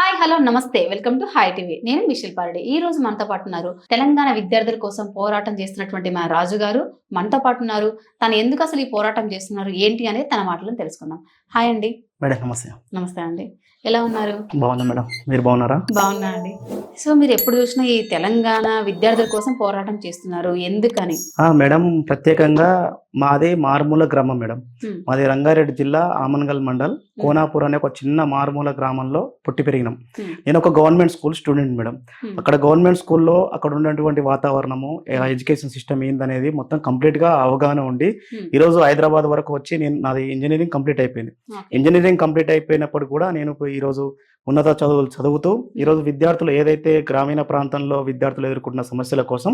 Hi hello namaste. Welcome to hi TV. నేను మిషిల్ పారడి. ఈ రోజు మనతో పాటు ఉన్నారు తెలంగాణ విద్యార్థుల కోసం పోరాటం చేస్తున్నటువంటి మన రాజు గారు. మనతో పాటు ఉన్నారు. తను ఎందుకు అసలు ఈ పోరాటం చేస్తున్నారు? ఏంటి అనేది తన మాటలను తెలుసుకుందాం. హాయ్ అండి. మేడం నమస్తే. నమస్తే అండి. ఎలా ఉన్నారు? బాగున్నా మేడం. మీరు బాగున్నారా? బాగున్నా అండి. సో మీరు ఎప్పుడు చూసినా ఈ తెలంగాణ విద్యార్థుల కోసం పోరాటం చేస్తున్నారు. ఎందుకని? మేడం ప్రత్యేకంగా మాది మారుమూల గ్రామం మేడం. మాది రంగారెడ్డి జిల్లా ఆమన్గల్ మండల్. కోనాపూర్ అనే ఒక చిన్న మారుమూల గ్రామంలో పుట్టి పెరిగినాం. నేను ఒక గవర్నమెంట్ స్కూల్ స్టూడెంట్ మేడం. అక్కడ గవర్నమెంట్ స్కూల్లో అక్కడ ఉన్నటువంటి వాతావరణము ఎడ్యుకేషన్ సిస్టమ్ ఏందనేది మొత్తం కంప్లీట్గా అవగాహన ఉండి Hmm. ఈ రోజు హైదరాబాద్ వరకు వచ్చి నేను నాది ఇంజనీరింగ్ కంప్లీట్ అయిపోయింది. Okay. ఇంజనీరింగ్ కంప్లీట్ అయిపోయినప్పుడు కూడా నేను ఈరోజు ఈ రోజు ఉన్నత చదువులు చదువుతూ ఈ రోజు విద్యార్థులు ఏదైతే గ్రామీణ ప్రాంతంలో విద్యార్థులు ఎదుర్కొంటున్న సమస్యల కోసం.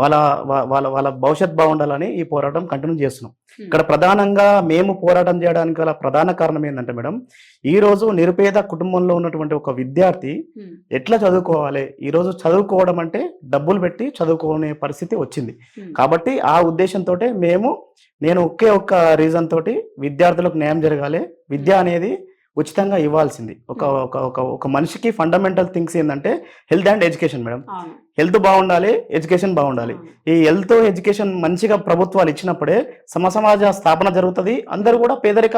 వాళ్ళ వాళ్ళ వాళ్ళ భవిష్యత్ బాగుండాలని ఈ పోరాటం కంటిన్యూ చేస్తున్నాం. ఇక్కడ ప్రధానంగా మేము పోరాటం చేయడానికి గల ప్రధాన కారణం ఏంటంటే మేడం ఈ రోజు నిరుపేద కుటుంబంలో ఉన్నటువంటి ఒక విద్యార్థి. ఎట్లా చదువుకోవాలి ఈ రోజు చదువుకోవడం అంటే డబ్బులు పెట్టి చదువుకునే పరిస్థితి వచ్చింది. కాబట్టి ఆ ఉద్దేశంతో మేము నేను ఒకే ఒక్క రీజన్ తోటి విద్యార్థులకు న్యాయం జరగాలి విద్య అనేది ఉచితంగా ఇవ్వాల్సింది. ఒక ఒక ఒక ఒక మనిషికి ఫండమెంటల్ థింగ్స్ ఏంటంటే health and education madam. Health బాగుండాలి ఎడ్యుకేషన్ బాగుండాలి. ఈ హెల్త్ ఎడ్యుకేషన్ మంచిగా ప్రభుత్వాలు ఇచ్చినప్పుడే సమ సమాజ స్థాపన జరుగుతుంది అందరూ కూడా పేదరిక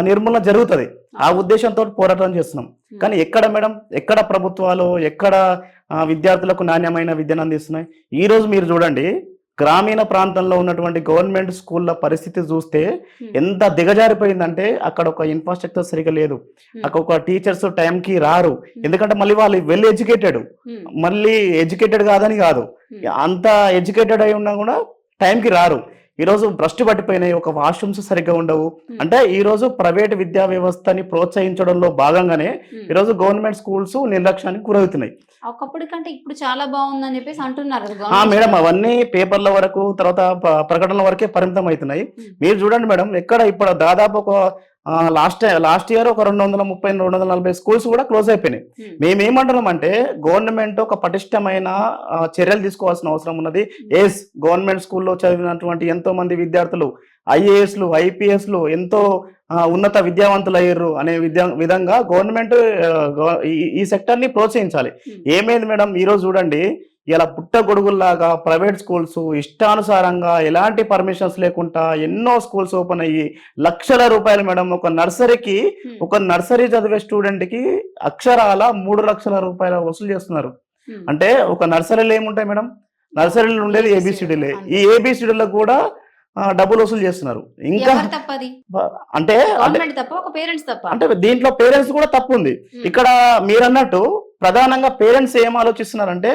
నిర్మూలన జరుగుతుంది. ఆ ఉద్దేశంతో పోరాటం చేస్తున్నాం. Hmm. కానీ ఎక్కడ మేడం ఎక్కడ ప్రభుత్వాలు ఎక్కడ విద్యార్థులకు నాణ్యమైన విద్యను అందిస్తున్నాయి? ఈ రోజు మీరు చూడండి గ్రామీణ ప్రాంతంలో ఉన్నటువంటి గవర్నమెంట్ స్కూళ్ళ పరిస్థితి చూస్తే Hmm. ఎంత దిగజారిపోయిందంటే అక్కడ ఒక ఇన్ఫ్రాస్ట్రక్చర్ సరిగా లేదు Hmm. అక్కడ ఒక టీచర్స్ టైంకి రారు ఎందుకంటే మళ్ళీ వాళ్ళు వెల్ ఎడ్యుకేటెడ్ Hmm. మళ్ళీ ఎడ్యుకేటెడ్ కాదని కాదు Hmm. అంత ఎడ్యుకేటెడ్ అయి ఉన్నా కూడా టైంకి రారు ఈ రోజు భ్రష్టు పట్టిపోయినాయి ఒక వాష్రూమ్స్ సరిగ్గా ఉండవు Hmm. అంటే ఈ రోజు ప్రైవేట్ విద్యా వ్యవస్థని ప్రోత్సహించడంలో భాగంగానే Hmm. ఈ రోజు గవర్నమెంట్ స్కూల్స్ నిర్లక్ష్యానికి గురవుతున్నాయి ఒకప్పటి కంటే ఇప్పుడు చాలా బాగుందని చెప్పేసి అంటున్నారు మేడం. అవన్నీ పేపర్ల వరకు తర్వాత ప్రకటనల వరకే పరిమితం అవుతున్నాయి. మీరు చూడండి మేడం ఎక్కడ ఇప్పుడు దాదాపు ఒక లాస్ట్ లాస్ట్ ఇయర్ ఒక రెండు వందల ముప్పై రెండు వందల నలభై స్కూల్స్ కూడా క్లోజ్ అయిపోయినాయి Hmm. మేమేమంటున్నాం అంటే గవర్నమెంట్ ఒక పటిష్టమైన చర్యలు తీసుకోవాల్సిన అవసరం ఉన్నది ఎస్ గవర్నమెంట్ స్కూల్లో చదివినటువంటి ఎంతో మంది విద్యార్థులు ఐఏఎస్లు ఐపీఎస్లు ఎంతో ఉన్నత విద్యావంతులు అయ్యారు అనే విద్యా విధంగా గవర్నమెంట్ ఈ- ఈ సెక్టర్ని ప్రోత్సహించాలి Hmm. ఏమైంది మేడం ఈ రోజు చూడండి ఇలా పుట్ట గొడుగుల్లాగా ప్రైవేట్ స్కూల్స్ ఇష్టానుసారంగా ఎలాంటి పర్మిషన్స్ లేకుండా ఎన్నో స్కూల్స్ ఓపెన్ అయ్యి లక్షల రూపాయలు మేడం ఒక నర్సరీకి Hmm. ఒక నర్సరీ చదివే స్టూడెంట్కి అక్షరాల మూడు లక్షల రూపాయల వసూలు చేస్తున్నారు Hmm. అంటే ఒక నర్సరీలో ఏముంటాయి మేడం నర్సరీలో ఉండేది. ఏబిసిడీలే. ఈ ఏబిసిడీలకు కూడా డబ్బులు వసూలు చేస్తున్నారు. ఇంకా అంటే అంటే గవర్నమెంట్ తప్ప ఒక పేరెంట్స్ తప్ప? అంటే దీంట్లో పేరెంట్స్ కూడా తప్పు ఉంది. ఇక్కడ మీరన్నట్టు ప్రధానంగా పేరెంట్స్ ఏం ఆలోచిస్తున్నారంటే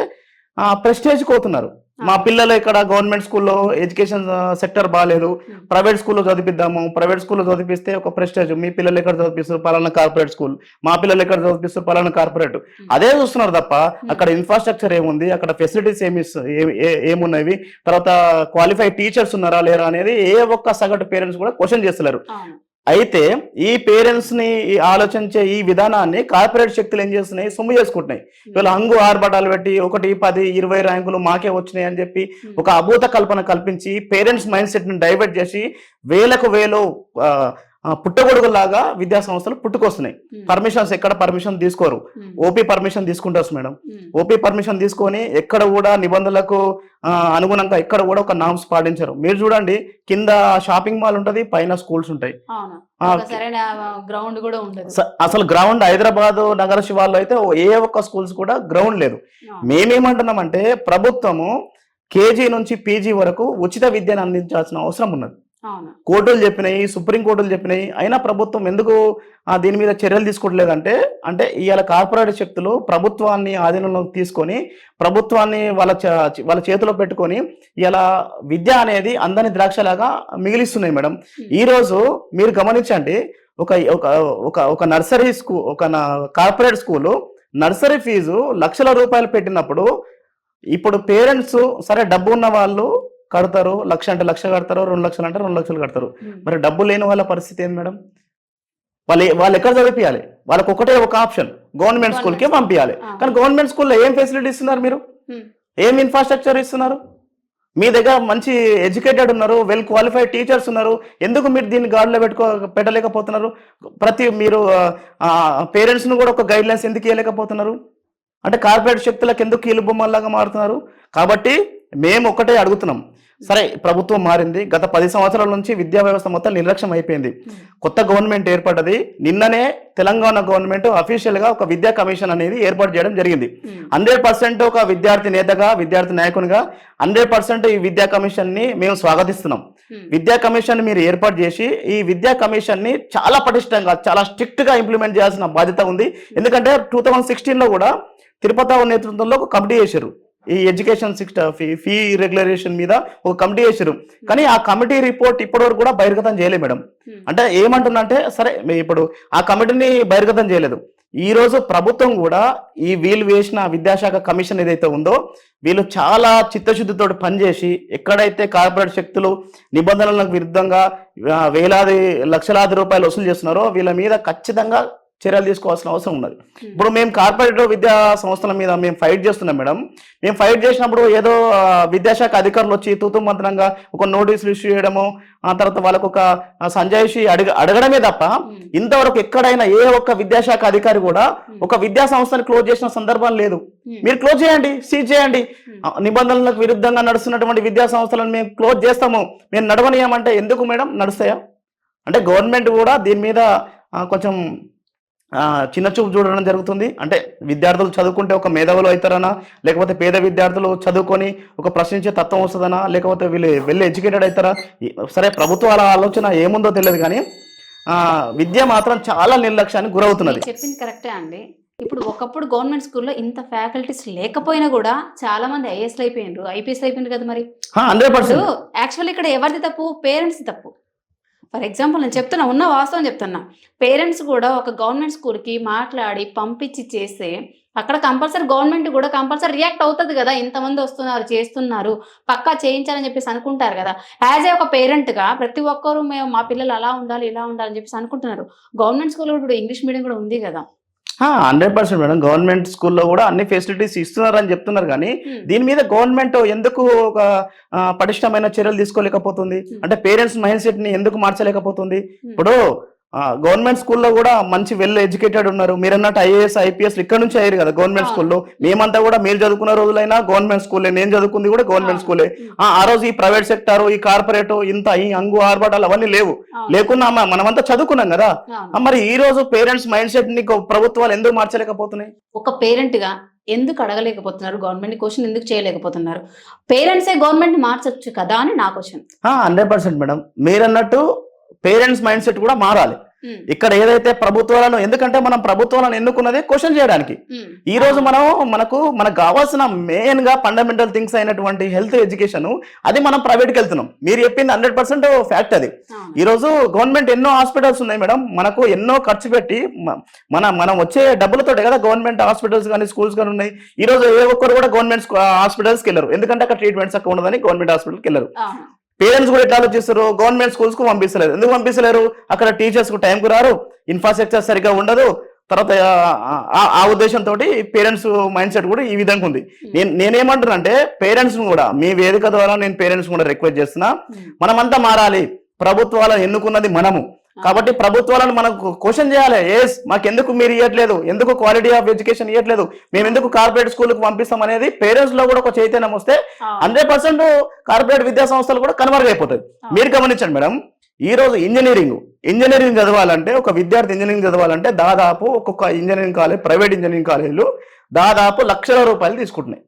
ప్రెస్టేజ్ కోతున్నారు మా పిల్లలు ఇక్కడ గవర్నమెంట్ స్కూల్లో ఎడ్యుకేషన్ సెక్టర్ బాగాలేదు Hmm. ప్రైవేట్ స్కూల్లో చదివిద్దాము. ప్రైవేట్ స్కూల్లో చదివిస్తే ఒక ప్రెస్టేజ్. మీ పిల్లలు ఎక్కడ చదివిస్తారు? పలానా కార్పొరేట్ స్కూల్. మా పిల్లలు ఎక్కడ చదివిస్తారు? పలానా కార్పొరేట్. అదే చూస్తున్నారు తప్ప అక్కడ ఇన్ఫ్రాస్ట్రక్చర్ ఏముంది? అక్కడ ఫెసిలిటీస్ ఏమి ఏమున్నవి? తర్వాత క్వాలిఫైడ్ టీచర్స్ ఉన్నారా? లేరా? అనేది ఏ ఒక్క సగటు పేరెంట్స్ కూడా క్వశ్చన్ చేస్తున్నారు అయితే ఈ పేరెంట్స్ని ఈ ఆలోచించే ఈ విధానాన్ని కార్పొరేట్ శక్తులు ఏం చేస్తున్నాయి? సొమ్ము చేసుకుంటున్నాయి. వీళ్ళు హంగు ఆర్భటాలు పెట్టి ఒకటి పది ఇరవై ర్యాంకులు మాకే వచ్చినాయి అని చెప్పి Hmm. ఒక అభూత కల్పన కల్పించి పేరెంట్స్ మైండ్ సెట్ని డైవర్ట్ చేసి వేలకు వేలు పుట్టగొడుగులాగా విద్యా సంస్థలు పుట్టుకొస్తున్నాయి. Hmm. పర్మిషన్స్ ఎక్కడ పర్మిషన్ తీసుకోరు. Hmm. ఓపీ పర్మిషన్ తీసుకుంటారు మేడం. Hmm. ఓపీ పర్మిషన్ తీసుకొని ఎక్కడ కూడా నిబంధనలకు అనుగుణంగా ఎక్కడ కూడా ఒక నామ్స్ పాటించరు. మీరు చూడండి కింద షాపింగ్ మాల్ ఉంటది పైన స్కూల్స్ ఉంటాయి. గ్రౌండ్ కూడా అసలు గ్రౌండ్ హైదరాబాద్ నగర శివార్లో అయితే ఏ ఒక్క స్కూల్స్ కూడా గ్రౌండ్ లేదు. మేమేమంటున్నామంటే ప్రభుత్వము కేజీ నుంచి పీజీ వరకు ఉచిత విద్యను అందించాల్సిన అవసరం ఉన్నది. కోర్టులు చెప్పినాయి సుప్రీం కోర్టులు చెప్పినాయి. అయినా ప్రభుత్వం ఎందుకు దీని మీద చర్యలు తీసుకోవట్లేదంటే అంటే ఇవాళ కార్పొరేట్ శక్తులు ప్రభుత్వాన్ని ఆధీనంలోకి తీసుకొని ప్రభుత్వాన్ని వాళ్ళ వాళ్ళ చేతిలో పెట్టుకొని ఇలా విద్య అనేది అందని ద్రాక్షలాగా మిగిలిస్తున్నాయి మేడం. ఈ రోజు మీరు గమనించండి ఒక ఒక ఒక నర్సరీ స్కూల్ ఒక కార్పొరేట్ స్కూలు నర్సరీ ఫీజు లక్షల రూపాయలు పెట్టినప్పుడు ఇప్పుడు పేరెంట్స్ సరే డబ్బు ఉన్న వాళ్ళు కడతారు లక్ష అంటే లక్ష కడతారు రెండు లక్షలు అంటే రెండు లక్షలు కడతారు. మరి డబ్బు లేని వాళ్ళ పరిస్థితి ఏంది మేడం? వాళ్ళు వాళ్ళు ఎక్కడ చదివిపియాలి? వాళ్ళకి ఒకటే ఒక ఆప్షన్ గవర్నమెంట్ స్కూల్కే పంపించాలి. కానీ గవర్నమెంట్ స్కూల్లో ఏం ఫెసిలిటీ ఇస్తున్నారు మీరు. ఏం ఇన్ఫ్రాస్ట్రక్చర్ ఇస్తున్నారు? మీ దగ్గర మంచి ఎడ్యుకేటెడ్ ఉన్నారు వెల్ క్వాలిఫైడ్ టీచర్స్ ఉన్నారు. ఎందుకు మీరు దీన్ని గాడిలో పెట్టుకో పెట్టలేకపోతున్నారు? ప్రతి మీరు పేరెంట్స్ను కూడా ఒక గైడ్ లైన్స్ ఎందుకు ఇవ్వలేకపోతున్నారు అంటే కార్పొరేట్ శక్తులకు ఎందుకు కీలు బొమ్మల్లాగా మారుతున్నారు? కాబట్టి మేము ఒకటే అడుగుతున్నాం. సరే ప్రభుత్వం మారింది. గత పది సంవత్సరాల నుంచి విద్యా వ్యవస్థ మొత్తం నిర్లక్ష్యం అయిపోయింది. కొత్త గవర్నమెంట్ ఏర్పడ్డది. నిన్ననే తెలంగాణ గవర్నమెంట్ అఫీషియల్గా ఒక విద్యా కమిషన్ అనేది ఏర్పాటు చేయడం జరిగింది. హండ్రెడ్ పర్సెంట్ ఒక విద్యార్థి నేతగా విద్యార్థి నాయకునిగా హండ్రెడ్ పర్సెంట్ ఈ విద్యా కమిషన్ని మేము స్వాగతిస్తున్నాం. విద్యా కమిషన్ మీరు ఏర్పాటు చేసి ఈ విద్యా కమిషన్ని చాలా పటిష్టంగా చాలా స్ట్రిక్ట్గా ఇంప్లిమెంట్ చేయాల్సిన బాధ్యత ఉంది. ఎందుకంటే టూ థౌజండ్ సిక్స్టీన్లో కూడా తిరుపతి నేతృత్వంలో ఒక కమిటీ చేశారు. ఈ education six fee fee regulation మీద ఒక కమిటీ చేశారు కానీ ఆ కమిటీ రిపోర్ట్ ఇప్పటివరకు కూడా బహిర్గతం చేయలేదు మేడం. అంటే ఏమంటున్నా అంటే సరే మీ ఇప్పుడు ఆ కమిటీని బహిర్గతం చేయలేదు. ఈ రోజు ప్రభుత్వం కూడా ఈ వీళ్ళు వేసిన విద్యాశాఖ కమిషన్ ఏదైతే ఉందో వీళ్ళు చాలా చిత్తశుద్ధితో పనిచేసి ఎక్కడైతే కార్పొరేట్ శక్తులు నిబంధనలకు విరుద్ధంగా వేలాది లక్షలాది రూపాయలు వసూలు చేస్తున్నారో వీళ్ళ మీద ఖచ్చితంగా చర్యలు తీసుకోవాల్సిన అవసరం ఉన్నది. ఇప్పుడు మేము కార్పొరేట్ విద్యా సంస్థల మీద మేము ఫైట్ చేస్తున్నాం మేడం. మేము ఫైట్ చేసినప్పుడు ఏదో విద్యాశాఖ అధికారులు వచ్చి తూతు మంత్రంగా ఒక నోటీసులు ఇష్యూ చేయడము ఆ తర్వాత వాళ్ళకు ఒక సంజాయిషి అడగ అడగడమే తప్ప ఇంతవరకు ఎక్కడైనా ఏ ఒక్క విద్యాశాఖ అధికారి కూడా ఒక విద్యా సంస్థని క్లోజ్ చేసిన సందర్భం లేదు. మీరు క్లోజ్ చేయండి సీజ్ చేయండి. నిబంధనలకు విరుద్ధంగా నడుస్తున్నటువంటి విద్యా సంస్థలను మేము క్లోజ్ చేస్తాము. మేము నడవనీయమంటే ఎందుకు మేడం నడుస్తాయా? అంటే గవర్నమెంట్ కూడా దీని మీద కొంచెం చిన్న చూపు చూడడం జరుగుతుంది. అంటే విద్యార్థులు చదువుకుంటే ఒక మేధావులు అవుతారనా? లేకపోతే పేద విద్యార్థులు చదువుకొని ఒక ప్రశ్నించే తత్వం వస్తుందనా? లేకపోతే వీళ్ళు వెళ్ళి ఎడ్యుకేటెడ్ అవుతారా? సరే ప్రభుత్వాల ఆలోచన ఏముందో తెలియదు కానీ ఆ, విద్య మాత్రం చాలా నిర్లక్ష్యానికి గురవుతున్నది. చెప్పింది కరెక్టే అండి. ఇప్పుడు ఒకప్పుడు గవర్నమెంట్ స్కూల్లో ఇంత ఫ్యాకల్టీస్ లేకపోయినా కూడా చాలా మంది ఐఏఎస్ అయిపోయినారు. ఐపీఎస్ అయిపోయినారు కదా మరి. Hundred percent. యాక్చువల్లీ ఇక్కడ ఎవరిది తప్పు? పేరెంట్స్ తప్పు. ఫర్ ఎగ్జాంపుల్ నేను చెప్తున్నా ఉన్న వాస్తవం చెప్తున్నా. పేరెంట్స్ కూడా ఒక గవర్నమెంట్ స్కూల్కి మాట్లాడి పంపించి చేస్తే అక్కడ కంపల్సరీ గవర్నమెంట్ కూడా కంపల్సరీ రియాక్ట్ అవుతుంది కదా ఇంతమంది వస్తున్నారు చేస్తున్నారు పక్కా చేయించాలని చెప్పేసి అనుకుంటారు కదా. యాజ్ ఏ ఒక పేరెంట్గా ప్రతి ఒక్కరు మేము మా పిల్లలు అలా ఉండాలి ఇలా ఉండాలని చెప్పేసి అనుకుంటున్నారు. గవర్నమెంట్ స్కూల్ ఇప్పుడు ఇంగ్లీష్ మీడియం కూడా ఉంది కదా. హండ్రెడ్ పర్సెంట్ మేడం గవర్నమెంట్ స్కూల్లో కూడా అన్ని ఫెసిలిటీస్ ఇస్తున్నారని చెప్తున్నారు కానీ. దీని మీద గవర్నమెంట్ ఎందుకు ఒక పటిష్టమైన చర్యలు తీసుకోలేకపోతుంది. అంటే పేరెంట్స్ మైండ్ సెట్ని ఎందుకు మార్చలేకపోతుంది. ఇప్పుడు గవర్నమెంట్ స్కూల్లో కూడా మంచి వెల్ ఎడ్యుకేటెడ్ ఉన్నారు. మీరు అన్నట్టు ఐఏఎస్ ఐపీఎస్ ఇక్కడ నుంచి అయ్యారు కదా గవర్నమెంట్. స్కూల్లో. మేమంతా కూడా మీరు చదువుకున్న రోజులైనా గవర్నమెంట్ స్కూలే. నేను చదువుకుంది కూడా గవర్నమెంట్. స్కూలే. ఆ రోజు ఈ ప్రైవేట్ సెక్టార్ ఈ కార్పొరేట్ ఇంత ఈ అంగు ఆర్భాటాలు అవన్నీ లేవు. లేకున్నా మనమంతా చదువుకున్నాం కదా. మరి ఈ రోజు పేరెంట్స్ మైండ్ సెట్ని ప్రభుత్వాలు ఎందుకు మార్చలేకపోతున్నాయి? ఒక పేరెంట్గా ఎందుకు అడగలేకపోతున్నారు? గవర్నమెంట్ క్వశ్చన్ ఎందుకు చేయలేకపోతున్నారు? పేరెంట్సే గవర్నమెంట్ మార్చొచ్చు కదా అని నా క్వశ్చన్ హండ్రెడ్ పర్సెంట్ మేడం. మీరు అన్నట్టు పేరెంట్స్ మైండ్ సెట్ కూడా మారాలి. ఇక్కడ ఏదైతే ప్రభుత్వాలను ఎందుకంటే మనం ప్రభుత్వాలను ఎన్నుకున్నది క్వశ్చన్ చేయడానికి. ఈ రోజు మనం మనకు మనకు కావాల్సిన మెయిన్గా ఫండమెంటల్ థింగ్స్ అయినటువంటి హెల్త్ ఎడ్యుకేషన్ అది మనం ప్రైవేట్కి వెళ్తున్నాం. మీరు చెప్పింది హండ్రెడ్ పర్సెంట్ ఫ్యాక్ట్ అది. ఈ రోజు గవర్నమెంట్ ఎన్నో హాస్పిటల్స్ ఉన్నాయి మేడం. మనకు ఎన్నో ఖర్చు పెట్టి మన మనం వచ్చే డబ్బులతోటే కదా గవర్నమెంట్ హాస్పిటల్స్ కానీ స్కూల్స్ కానీ ఉన్నాయి. ఈ రోజు ఏ ఒక్కరు కూడా గవర్నమెంట్ హాస్పిటల్స్కి వెళ్ళరు. ఎందుకంటే అక్కడ ట్రీట్మెంట్స్ అక్కడ ఉండదని గవర్నమెంట్ హాస్పిటల్కి వెళ్ళరు. పేరెంట్స్ కూడా ఎట్లా ఆలోచిస్తారు గవర్నమెంట్ స్కూల్స్కు పంపిస్తలేరు ఎందుకు పంపిస్తలేరు? అక్కడ టీచర్స్కు టైంకు రారు. ఇన్ఫ్రాస్ట్రక్చర్ సరిగ్గా ఉండదు. తర్వాత ఆ, ఉద్దేశంతో పేరెంట్స్ మైండ్ సెట్ కూడా ఈ విధంగా ఉంది. నేను నేనేమంటున్నా అంటే పేరెంట్స్ కూడా మీ వేదిక ద్వారా నేను పేరెంట్స్ కూడా రిక్వెస్ట్ చేస్తున్నా. మనమంతా మారాలి. ప్రభుత్వాలను ఎన్నుకున్నది మనము. కాబట్టి ప్రభుత్వాలను మనం క్వశ్చన్ చేయాలి. ఎస్ మాకెందుకు మీరు ఇవ్వట్లేదు ఎందుకు క్వాలిటీ ఆఫ్ ఎడ్యుకేషన్ ఇవ్వట్లేదు మేము ఎందుకు కార్పొరేట్ స్కూల్కి పంపిస్తాం అనేది పేరెంట్స్లో కూడా ఒక చైతన్యం వస్తే హండ్రెడ్ పర్సెంట్ కార్పొరేట్ విద్యా సంస్థలు కూడా కనుమరుగు అయిపోతాయి. మీరు గమనించండి మేడం ఈ రోజు ఇంజనీరింగ్ ఇంజనీరింగ్ చదవాలంటే ఒక విద్యార్థి ఇంజనీరింగ్ చదవాలంటే దాదాపు ఒక్కొక్క ఇంజనీరింగ్ కాలేజ్ ప్రైవేట్ ఇంజనీరింగ్ కాలేజీలు దాదాపు లక్షల రూపాయలు తీసుకుంటున్నాయి.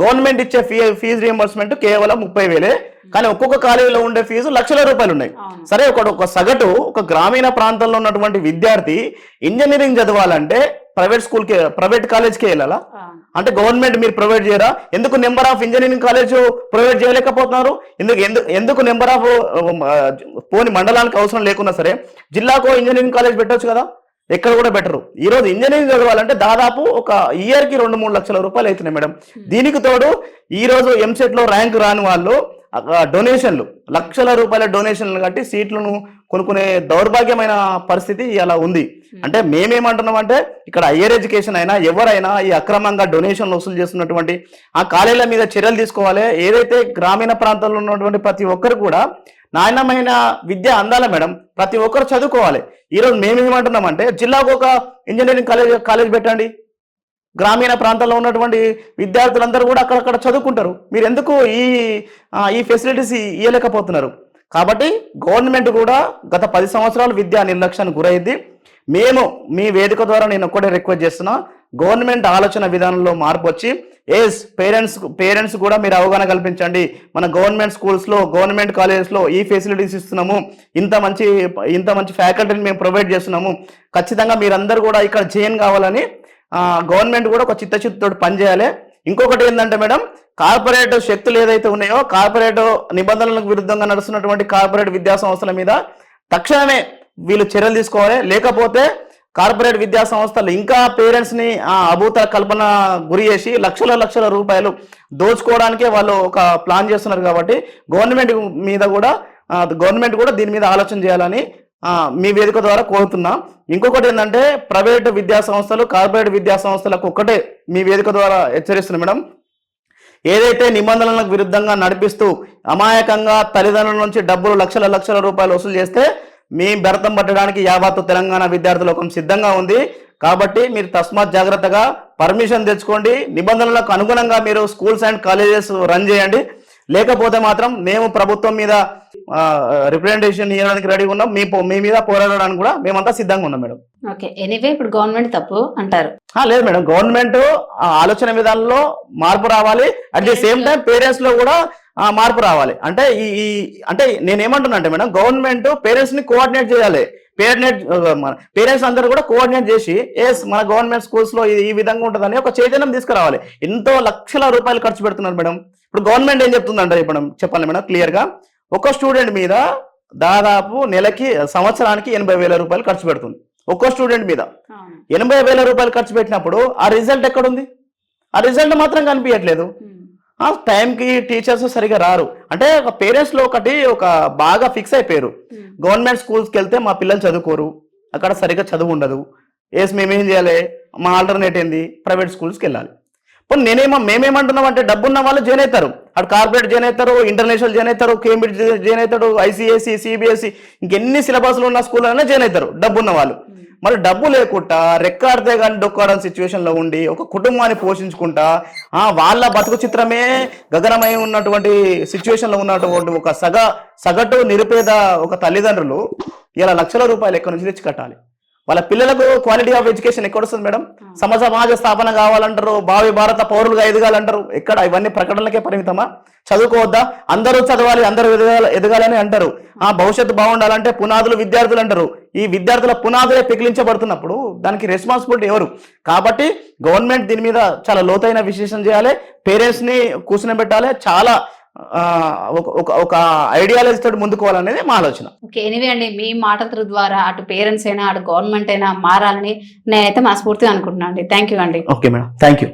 గవర్నమెంట్ ఇచ్చే ఫీ ఫీజు రియంబర్స్మెంట్ కేవలం ముప్పై వేలే. కానీ ఒక్కొక్క కాలేజీలో ఉండే ఫీజు లక్షల రూపాయలు ఉన్నాయి. సరే ఒక ఒక సగటు ఒక గ్రామీణ ప్రాంతంలో ఉన్నటువంటి విద్యార్థి ఇంజనీరింగ్ చదవాలంటే ప్రైవేట్ స్కూల్కి ప్రైవేట్ కాలేజ్కి వెళ్ళాలా? అంటే గవర్నమెంట్ మీరు ప్రొవైడ్ చేయరా? ఎందుకు number of engineering college provide చేయలేకపోతున్నారు? ఎందుకు ఎందుకు ఎందుకు నెంబర్ ఆఫ్ పోని మండలానికి అవసరం లేకున్నా సరే జిల్లాకు ఇంజనీరింగ్ కాలేజ్ పెట్టొచ్చు కదా? ఎక్కడ కూడా బెటరు. ఈ రోజు ఇంజనీరింగ్ చదవాలంటే దాదాపు ఒక ఇయర్కి రెండు మూడు లక్షల రూపాయలు అవుతున్నాయి మేడం. దీనికి తోడు ఈ రోజు ఎంసెట్లో ర్యాంక్ రాని వాళ్ళు డొనేషన్లు లక్షల రూపాయల డొనేషన్లు కట్టి సీట్లను కొనుక్కునే దౌర్భాగ్యమైన పరిస్థితి ఇలా ఉంది. అంటే మేమేమంటున్నాం అంటే ఇక్కడ హయ్యర్ ఎడ్యుకేషన్ అయినా ఎవరైనా ఈ అక్రమంగా డొనేషన్లు వసూలు చేస్తున్నటువంటి ఆ కాలేజీల మీద చర్యలు తీసుకోవాలి. ఏదైతే గ్రామీణ ప్రాంతాల్లో ఉన్నటువంటి ప్రతి ఒక్కరు కూడా నాణ్యమైన విద్య అందాలి మేడం. ప్రతి ఒక్కరు చదువుకోవాలి. ఈరోజు మేమేమంటున్నామంటే జిల్లాకు ఒక ఇంజనీరింగ్ కాలేజ్ కాలేజ్ పెట్టండి. గ్రామీణ ప్రాంతాల్లో ఉన్నటువంటి విద్యార్థులందరూ కూడా అక్కడక్కడ చదువుకుంటారు. మీరు ఎందుకు ఈ ఈ ఫెసిలిటీస్ ఇవ్వలేకపోతున్నారు కాబట్టి గవర్నమెంట్ కూడా గత పది సంవత్సరాలు విద్యా నిర్లక్ష్యానికి గురైంది. మేము మీ వేదిక ద్వారా నేను ఒక్కటే రిక్వెస్ట్ చేస్తున్నా గవర్నమెంట్ ఆలోచన విధానంలో మార్పు వచ్చి ఎస్ పేరెంట్స్ పేరెంట్స్ కూడా మీరు అవగాహన కల్పించండి. మన గవర్నమెంట్ స్కూల్స్లో గవర్నమెంట్ కాలేజెస్లో ఈ ఫెసిలిటీస్ ఇస్తున్నాము. ఇంత మంచి ఇంత మంచి ఫ్యాకల్టీని మేము ప్రొవైడ్ చేస్తున్నాము. ఖచ్చితంగా మీరందరూ కూడా ఇక్కడ జైన్ కావాలని గవర్నమెంట్ కూడా ఒక చిత్తశుద్ధితో పనిచేయాలి ఇంకొకటి ఏంటంటే మేడం కార్పొరేట్ శక్తులు ఏదైతే ఉన్నాయో కార్పొరేట్ నిబంధనలకు విరుద్ధంగా నడుస్తున్నటువంటి కార్పొరేట్ విద్యా సంస్థల మీద తక్షణమే వీళ్ళు చర్యలు తీసుకోవాలి. లేకపోతే కార్పొరేట్ విద్యా సంస్థలు ఇంకా పేరెంట్స్ని అభూత కల్పన గురి చేసి లక్షల లక్షల రూపాయలు దోచుకోవడానికే వాళ్ళు ఒక ప్లాన్ చేస్తున్నారు కాబట్టి గవర్నమెంట్ మీద కూడా గవర్నమెంట్ కూడా దీని మీద ఆలోచన చేయాలని మీ వేదిక ద్వారా కోరుతున్నా. ఇంకొకటి ఏంటంటే ప్రైవేట్ విద్యా సంస్థలు కార్పొరేట్ విద్యా సంస్థలకు ఒక్కటే మీ వేదిక ద్వారా హెచ్చరిస్తున్నా మేడం. ఏదైతే నిబంధనలకు విరుద్ధంగా నడిపిస్తూ అమాయకంగా తల్లిదండ్రుల నుంచి డబ్బులు లక్షల లక్షల రూపాయలు వసూలు చేస్తే మీ భరతం పట్టడానికి యావత్తు తెలంగాణ విద్యార్థుల లోకం సిద్ధంగా ఉంది. కాబట్టి మీరు తస్మాత్ జాగ్రత్తగా పర్మిషన్ తెచ్చుకోండి. నిబంధనలకు అనుగుణంగా మీరు స్కూల్స్ అండ్ కాలేజెస్ రన్ చేయండి. లేకపోతే మాత్రం మేము ప్రభుత్వం మీద రిప్రజెంటేషన్ ఇవ్వడానికి రెడీగా ఉన్నాం. మీ మీ మీద పోరాడడానికి కూడా మేమంతా సిద్ధంగా ఉన్నాం మేడం. ఓకే. ఎనీవే ఇప్పుడు గవర్నమెంట్ తప్పు అంటారు. లేదు మేడం. గవర్నమెంట్ ఆ ఆలోచన విధానంలో మార్పు రావాలి. అట్ ది సేమ్ టైం పేరెంట్స్లో కూడా మార్పు రావాలి. అంటే ఈ అంటే నేను ఏమంటున్నా అంటే మేడం గవర్నమెంట్ పేరెంట్స్ని కోఆర్డినేట్ చేయాలి. పేరెంట్ పేరెంట్స్ అందరూ కూడా కోఆర్డినేట్ చేసి ఎస్ మన గవర్నమెంట్ స్కూల్స్లో ఇది ఈ విధంగా ఉంటుందని ఒక చైతన్యం తీసుకురావాలి. ఎంతో లక్షల రూపాయలు ఖర్చు పెడుతున్నారు మేడం. ఇప్పుడు గవర్నమెంట్ ఏం చెప్తుందంటే ఇప్పుడు చెప్పాలి మేడం క్లియర్గా ఒక స్టూడెంట్ మీద దాదాపు నెలకి సంవత్సరానికి ఎనభై వేల రూపాయలు ఖర్చు పెడుతుంది. ఒక్కో స్టూడెంట్ మీద ఎనభై వేల రూపాయలు ఖర్చు పెట్టినప్పుడు ఆ రిజల్ట్ ఎక్కడుంది? ఆ రిజల్ట్ మాత్రం కనిపించట్లేదు. టైంకి టీచర్స్ సరిగా రారు. అంటే ఒక పేరెంట్స్లో ఒకటి ఒక బాగా ఫిక్స్ అయిపోయారు. గవర్నమెంట్ స్కూల్స్కి వెళ్తే మా పిల్లలు చదువుకోరు. అక్కడ సరిగా చదువు ఉండదు. ఏస్ మేమేం చేయాలి? మా ఆల్టర్నేట్ ఏంది? ప్రైవేట్ స్కూల్స్కి వెళ్ళాలి. పోనీ నేనేమో మేమేమంటున్నాం అంటే డబ్బున్న వాళ్ళు జాయిన్ అవుతారు. అటు కార్పొరేట్ జాయిన్ అవుతారు ఇంటర్నేషనల్ జాయిన్ అవుతారు కేంబ్రిడ్జ్ జాయిన్ అవుతాడు ఐసీఎస్సి సిబిఎస్ఈ ఇంకెన్ని సిలబస్లు ఉన్న స్కూళ్ళైనా జాయిన్ అవుతారు డబ్బున్న వాళ్ళు. మరి డబ్బు లేకుండా రెక్కాడితే కానీ డొక్కాడని సిచ్యువేషన్లో ఉండి ఒక కుటుంబాన్ని పోషించుకుంటా ఆ వాళ్ళ బతుకు చిత్రమే గగనమై ఉన్నటువంటి సిచ్యువేషన్లో ఉన్నటువంటి ఒక సగ సగటు నిరుపేద ఒక తల్లిదండ్రులు ఇలా లక్షల రూపాయలు ఎక్కడి నుంచి తెచ్చి కట్టాలి? వాళ్ళ పిల్లలకు క్వాలిటీ ఆఫ్ ఎడ్యుకేషన్ ఎక్కడ వస్తుంది మేడం? సమ సమాజ స్థాపన కావాలంటారు భావి భారత పౌరులుగా ఎదగాలంటారు. ఎక్కడ? ఇవన్నీ ప్రకటనలకే పరిమితమా? చదువుకోవద్దా? అందరూ చదవాలి అందరూ ఎదగాలి ఎదగాలని అంటారు. ఆ భవిష్యత్తు బాగుండాలంటే పునాదులు విద్యార్థులు అంటారు. ఈ విద్యార్థుల పునాదులే పిగిలించబడుతున్నప్పుడు దానికి రెస్పాన్సిబిలిటీ ఎవరు? కాబట్టి గవర్నమెంట్ దీని మీద చాలా లోతైన విశ్లేషణ చేయాలి. పేరెంట్స్ని కూర్చుని పెట్టాలి చాలా ఒక- ఒక ఐడియాలజీ తోటి ముందుకు పోవాలనేది మా ఆలోచన. ఓకే ఎనివే అండి మీ మాటల ద్వారా అటు పేరెంట్స్ అయినా అటు గవర్నమెంట్ అయినా మారాలని నేనైతే మనస్ఫూర్తిగా అనుకుంటున్నాను అండి థ్యాంక్ యూ అండి. Okay madam thank you